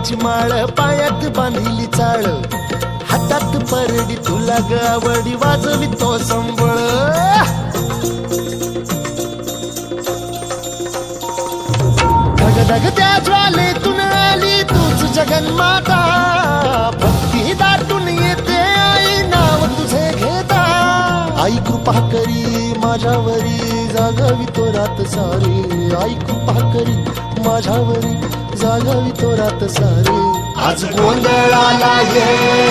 घालून माळ पायात बांधली चाळ. हातात परडी तुला गावडी वाजवी तो संबळ. धगधग त्या ज्वालेतून आली तूच जगन्माता भक्ती दाटून येते आई नाव तुझे घेता. आई कृपा करी माझ्यावरी जागावी तो रात सारी. आई कृपा करी माझ्यावरी जागावी तो रात सारी. आज गोंधळाला ये.